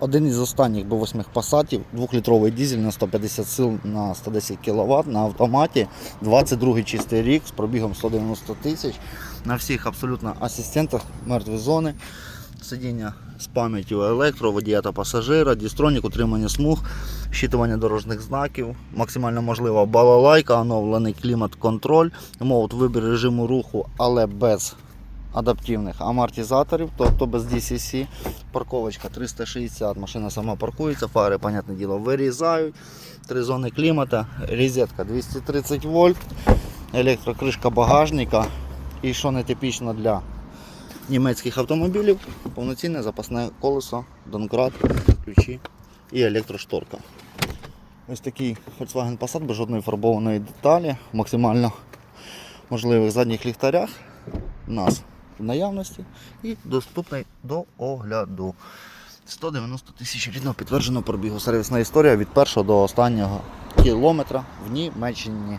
Один із останніх B8 пасатів, 2-літровий дизель на 150 сил на 110 кВт на автоматі. 22-й чистий рік з пробігом 190 тисяч. На всіх абсолютно асистентах мертві зони. Сидіння з пам'яттю електро, водія та пасажира, дістронік, утримання смуг, щитування дорожніх знаків, максимально можлива балалайка, оновлений клімат-контроль, мовт вибір режиму руху, але без адаптивних амортизаторів, тобто без DCC. Парковочка 360, машина сама паркується, фари, понятне діло, вирізають. Три зони клімата, розетка 230 вольт, електрокришка багажника. І що не типічно для німецьких автомобілів, повноцінне запасне колесо, донкрат, ключі і електрошторка. Ось такий Volkswagen Passat без жодної фарбованої деталі, максимально можливих задніх ліхтарях у нас в наявності і доступний до огляду. 190 тисяч рідного підтверджено пробігу. Сервісна історія від першого до останнього кілометра в Німеччині.